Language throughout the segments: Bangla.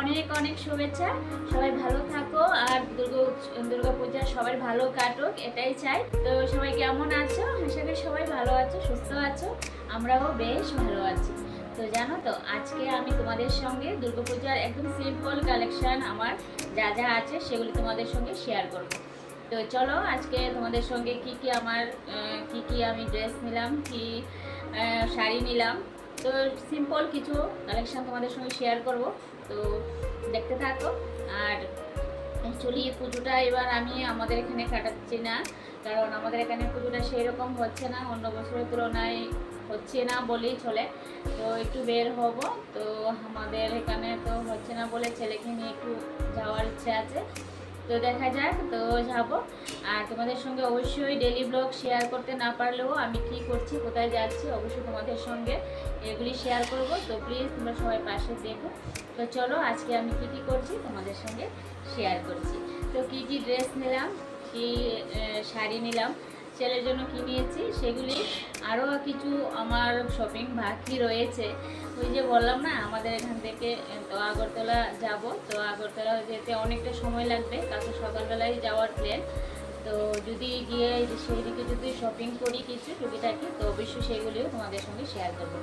অনেক অনেক শুভেচ্ছা। সবাই ভালো থাকো আর দুর্গা দুর্গা পূজা সবার ভালো কাটুক, এটাই চাই। তো সবাই কেমন আছো? আশা করি সবাই ভালো আছো, সুস্থ আছো। আমরাও বেশ ভালো আছি। তো জানো তো, আজকে আমি তোমাদের সঙ্গে দুর্গাপূজার একদম সিম্পল কালেকশন আমার যা যা আছে সেগুলি তোমাদের সঙ্গে শেয়ার করব। তো চলো আজকে তোমাদের সঙ্গে কি কি আমার কি কি আমি ড্রেস নিলাম, কি শাড়ি নিলাম তো সিম্পল কিছু কালেকশন তোমাদের সঙ্গে শেয়ার করব। তো দেখতে থাকো। আর অ্যাকচুয়ালি পুজোটা এবার আমি আমাদের এখানে কাটাচ্ছি না, কারণ আমাদের এখানে পুজোটা সেই রকম হচ্ছে না, অন্য বছরের তুলনায় হচ্ছে না বলেই চলে। তো একটু বের হব। তো আমাদের এখানে তো হচ্ছে না বলে ছেলেকে নিয়ে একটু যাওয়ার ইচ্ছে আছে। তো দেখা যাক, তো যাব। আর তোমাদের সঙ্গে অবশ্যই ডেলি ব্লগ শেয়ার করতে না পারলেও আমি কি করছি, কোথায় যাচ্ছি, অবশ্যই তোমাদের সঙ্গে এগুলি শেয়ার করব। তো প্লিজ তোমরা সবাই পাশে দেখো। তো চলো, আজকে আমি কী কী করছি, তোমাদের সঙ্গে শেয়ার করছি। তো কী কী ড্রেস নিলাম, কী শাড়ি নিলাম ছেলের জন্য কি নিয়েছি সেগুলি আরও কিছু আমার শপিং বাকি রয়েছে। ওই যে বললাম না, আমাদের এখান থেকে তো আগরতলা যাব। তো আগরতলা যেতে অনেকটা সময় লাগবে কালকে সকালবেলায় যাওয়ার প্ল্যান তো যদি গিয়ে সেই দিকে যদি শপিং করি কিছু টুকিটাকি, তো অবশ্যই সেগুলিও তোমাদের সঙ্গে শেয়ার করব।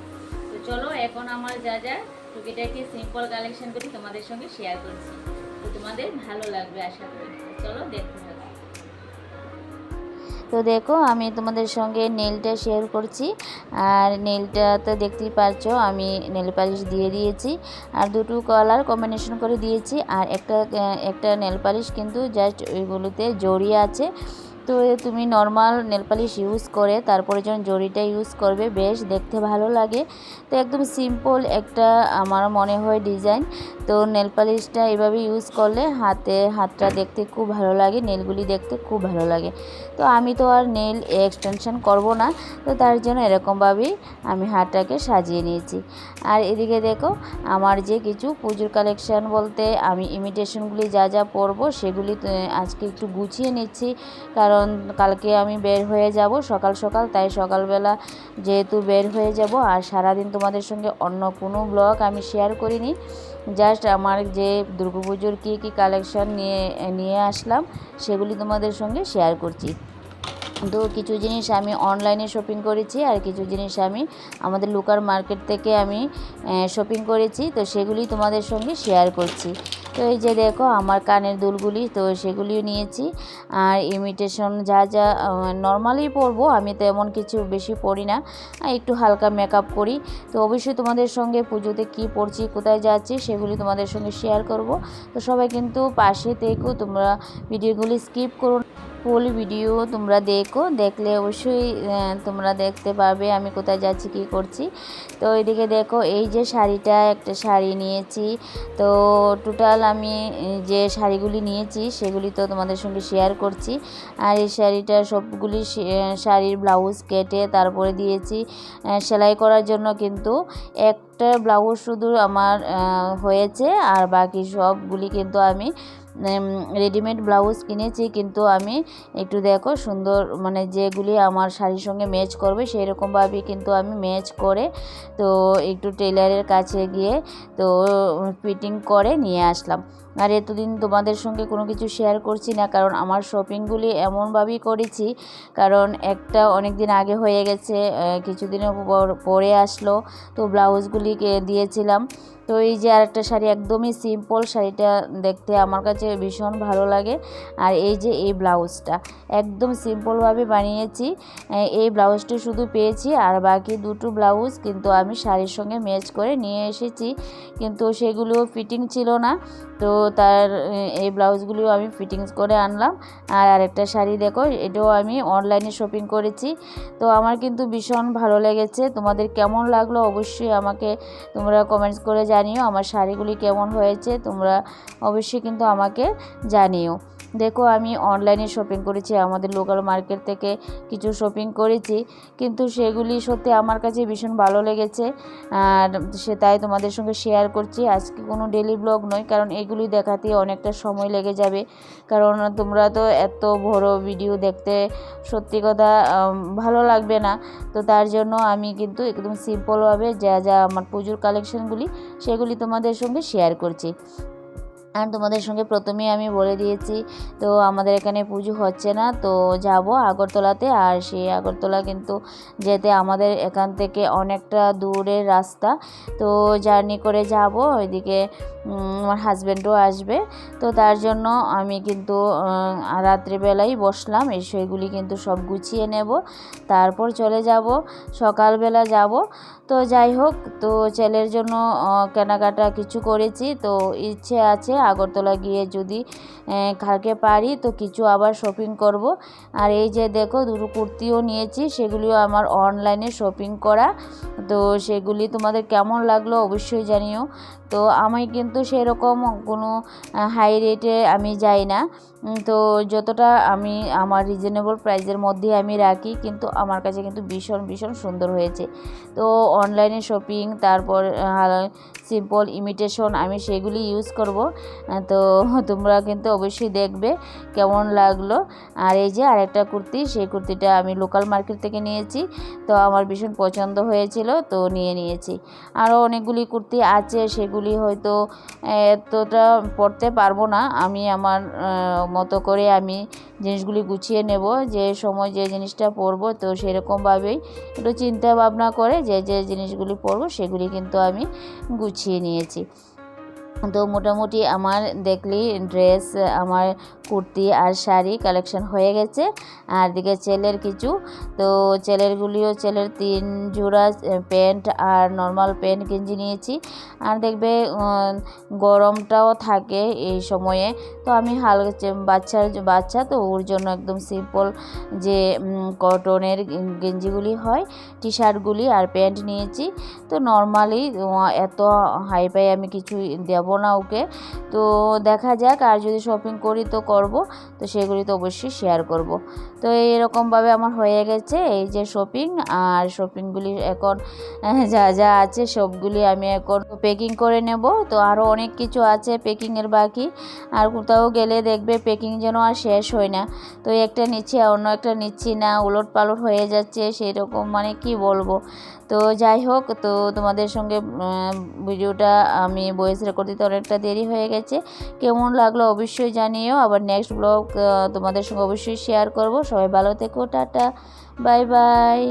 তো চলো, এখন আমার যা যা টুকিটাকি সিম্পল কালেকশন করি তোমাদের সঙ্গে শেয়ার করছি। তো তোমাদের ভালো লাগবে আশা করি। চলো থাকো তো দেখো, আমি তোমাদের সঙ্গে নেলটা শেয়ার করছি। আর নেলটা তো দেখতেই পারছ, আমি নেল পালিশ দিয়ে দিয়েছি। আর দুটো কালার কম্বিনেশন করে দিয়েছি। আর একটা একটা নেল পালিশ কিন্তু জাস্ট ওইগুলোতে জড়িয়ে আছে। তো তুমি নর্মাল নেল পালিশ ইউজ করে তারপরে যখন জড়িটা ইউজ করবে, বেশ দেখতে ভালো লাগে। তো একদম সিম্পল একটা আমার মনে হয় ডিজাইন তো নেল পালিশটা এভাবে ইউজ করলে হাতে, হাতটা দেখতে খুব ভালো লাগে নেলগুলি দেখতে খুব ভালো লাগে। তো আমি তো আর নেল এক্সটেনশন করব না, তো তার জন্য এরকমভাবেই আমি হাতটাকে সাজিয়ে নিয়েছি। আর এদিকে দেখো, আমার যে কিছু পুজোর কালেকশন বলতে আমি ইমিটেশনগুলি যা যা পরবো, সেগুলি আজকে একটু গুছিয়ে নিচ্ছি। কারণ কালকে আমি বের হয়ে যাব সকাল সকাল, তাই সকালবেলা যেহেতু বের হয়ে যাব আর সারাদিন তোমাদের সঙ্গে অন্য কোনো ব্লগ আমি শেয়ার করিনি। জাস্ট আমার যে দুর্গাপুজোর কী কী কালেকশন নিয়ে নিয়ে আসলাম, সেগুলি তোমাদের সঙ্গে শেয়ার করছি। তো কিছু জিনিস আমি অনলাইনে শপিং করেছি আর কিছু জিনিস আমি আমাদের লোকাল মার্কেট থেকে আমি শপিং করেছি। তো সেগুলি তোমাদের সঙ্গে শেয়ার করছি। তো এই যে দেখো, আমার কানের দুলগুলি, তো সেগুলিও নিয়েছি। আর ইমিটেশন যা যা নর্মালি পরবো, আমি তো এমন কিছু বেশি পরি না। একটু হালকা মেকআপ করি। তো অবশ্যই তোমাদের সঙ্গে পুজোতে কী পরছি, কোথায় যাচ্ছি, সেগুলি তোমাদের সঙ্গে শেয়ার করব। তো সবাই কিন্তু পাশে থেকেও তোমরা ভিডিওগুলি স্কিপ করো ফুল ভিডিও তোমরা দেখো। দেখলে অবশ্যই তোমরা দেখতে পাবে আমি কোথায় যাচ্ছি, কী করছি। তো এদিকে দেখো, এই যে শাড়িটা, একটা শাড়ি নিয়েছি। তো টোটাল আমি যে শাড়িগুলি নিয়েছি, সেগুলি তো তোমাদের সঙ্গে শেয়ার করছি। আর এই শাড়িটা সবগুলি শাড়ির ব্লাউজ কেটে তারপরে দিয়েছি। সেলাই করার জন্য কিন্তু একটা ব্লাউজ শুধু আমার হয়েছে। আর বাকি সবগুলি কিন্তু আমি রেডিমেড ব্লাউজ কিনেছি, কিন্তু আমি একটু দেখো সুন্দর মানে যেগুলি আমার শাড়ির সঙ্গে ম্যাচ করবে সেই রকমভাবেই কিন্তু আমি ম্যাচ করে তো একটু টেলারের কাছে গিয়ে তো ফিটিং করে নিয়ে আসলাম। আর এতদিন তোমাদের সঙ্গে কোনো কিছু শেয়ার করছি না, কারণ আমার শপিংগুলি এমনভাবেই করেছি, কারণ একটা অনেক দিন আগে হয়ে গেছে কিছুদিনের পর- আসলো, তো ব্লাউজগুলিকে দিয়েছিলাম। তো এই যে আরেকটা শাড়ি, একদমই সিম্পল শাড়িটা দেখতে আমার কাছে ভীষণ ভালো লাগে। আর এই যে এই ব্লাউজটা, একদম সিম্পলভাবে বানিয়েছি। এই ব্লাউজটা শুধু পেয়েছি, আর বাকি দুটো ব্লাউজ কিন্তু আমি শাড়ির সঙ্গে ম্যাচ করে নিয়ে এসেছি। কিন্তু সেগুলো ফিটিং ছিল না, তো তার এই ব্লাউজগুলিও আমি ফিটিংস করে আনলাম। আর আরেকটা শাড়ি দেখো, এটাও আমি অনলাইনে শপিং করেছি। তো আমার কিন্তু ভীষণ ভালো লেগেছে। তোমাদের কেমন লাগল অবশ্যই আমাকে তোমরা কমেন্টস করে জানিও। আমার শাড়িগুলি কেমন হয়েছে তোমরা অবশ্যই কিন্তু আমাকে জানিও। দেখো, আমি অনলাইনে শপিং করেছি, আমাদের লোকাল মার্কেট থেকে কিছু শপিং করেছি, কিন্তু সেগুলি সত্যি আমার কাছে ভীষণ ভালো লেগেছে। আর সে তাই তোমাদের সঙ্গে শেয়ার করছি। আজকে কোনো ডেলি ব্লগ নয়, কারণ এগুলি দেখাতে অনেকটা সময় লেগে যাবে। কারণ তোমরা তো এত বড় ভিডিও দেখতে সত্যি কথা ভালো লাগবে না। তো তার জন্য আমি কিন্তু একদম সিম্পলভাবে যা যা আমার পুজোর কালেকশনগুলি সেগুলি তোমাদের সঙ্গে শেয়ার করছি। আর তোমাদের সঙ্গে প্রথমেই আমি বলে দিয়েছি, তো আমাদের এখানে পুজো হচ্ছে না, তো যাব আগরতলাতে। আর সেই আগরতলা কিন্তু যেতে আমাদের এখান থেকে অনেকটা দূরের রাস্তা, তো জার্নি করে যাব। ওইদিকে আমার হাজব্যান্ডও আসবে, তো তার জন্য আমি কিন্তু রাত্রিবেলাই বসলাম এই সেগুলি কিন্তু সব গুছিয়ে নেব। তারপর চলে যাব, সকালবেলা যাব। তো যাই হোক, তো ছেলের জন্য কেনাকাটা কিছু করেছি, তো ইচ্ছে আছে আগরতলা গিয়ে যদি কালকে পারি তো কিছু আবার শপিং করব। আর এই যে দেখো দুটো কুর্তিও নিয়েছি, সেগুলিও আমার অনলাইনে শপিং করা। তো সেগুলি তোমাদের কেমন লাগল অবশ্যই জানিও। তো আমি কিন্তু সেরকম কোনো হাই রেটে আমি যাই না। তো যতটা আমি, আমার রিজনেবল প্রাইসের মধ্যে আমি রাখি, কিন্তু আমার কাছে কিন্তু ভীষণ ভীষণ সুন্দর হয়েছে। তো অনলাইনে শপিং তারপর সিম্পল ইমিটেশন আমি সেগুলি ইউজ করব। তো তোমরা কিন্তু অবশ্যই দেখবে কেমন লাগল। আর এই যে আরেকটা কুর্তি, সেই কুর্তিটা আমি লোকাল মার্কেট থেকে নিয়েছি। তো আমার ভীষণ পছন্দ হয়েছিল, তো নিয়ে নিয়েছি। আরও অনেকগুলি কুর্তি আছে, সেগুলি হয়তো এতটা পরতে পারব না। আমি আমার মতো করে আমি জিনিসগুলি গুছিয়ে নেব। যে সময় যে জিনিসটা পরবো, তো সেরকমভাবেই একটু চিন্তা ভাবনা করে যে যে জিনিসগুলি পরবো, সেগুলি কিন্তু আমি গুছিয়ে নিয়েছি। তো মোটামুটি আমার দেখলি ড্রেস আমার কুর্তি আর শাড়ি কালেকশন হয়ে গেছে। আর দিকে ছেলের কিছু। তো ছেলেরগুলিও ছেলের তিন জোড়া প্যান্ট আর নর্মাল প্যান্ট গেঞ্জি নিয়েছি। আর দেখবে গরমটাও থাকে এই সময়ে। তো আমি হালকা চে- বাচ্চার বাচ্চা, তো ওর জন্য একদম সিম্পল যে কটনের গেঞ্জিগুলি হয় টি শার্টগুলি আর প্যান্ট নিয়েছি। তো নর্মালি এত হাই ফাই আমি কিছু দেব না ওকে। তো দেখা যাক, আর যদি শপিং করি, তো করব তো সেগুলি তো অবশ্যই শেয়ার করব। তো এরকমভাবে আমার হয়ে গেছে এই যে শপিং আর শপিংগুলি এখন যা যা আছে সবগুলি আমি এখন প্যাকিং করে নেব। তো আরও অনেক কিছু আছে প্যাকিংয়ের বাকি। আর কোথাও গেলে দেখবে প্যাকিং যেন আর শেষ হয় না। তো একটা নিচ্ছি আর অন্য একটা নিচ্ছি না উলট পালট হয়ে যাচ্ছে সেই রকম মানে কি বলব? তো যাই হোক, তো তোমাদের সঙ্গে ভিডিওটা আমি ভয়েস রেকর্ড দিতে অনেকটা দেরি হয়ে গেছে। কেমন লাগল অবশ্যই জানিও। আবার নেক্সট ব্লগ তোমাদের সঙ্গে অবশ্যই শেয়ার করব। সবাই ভালো থেকো টাটা বাই বাই।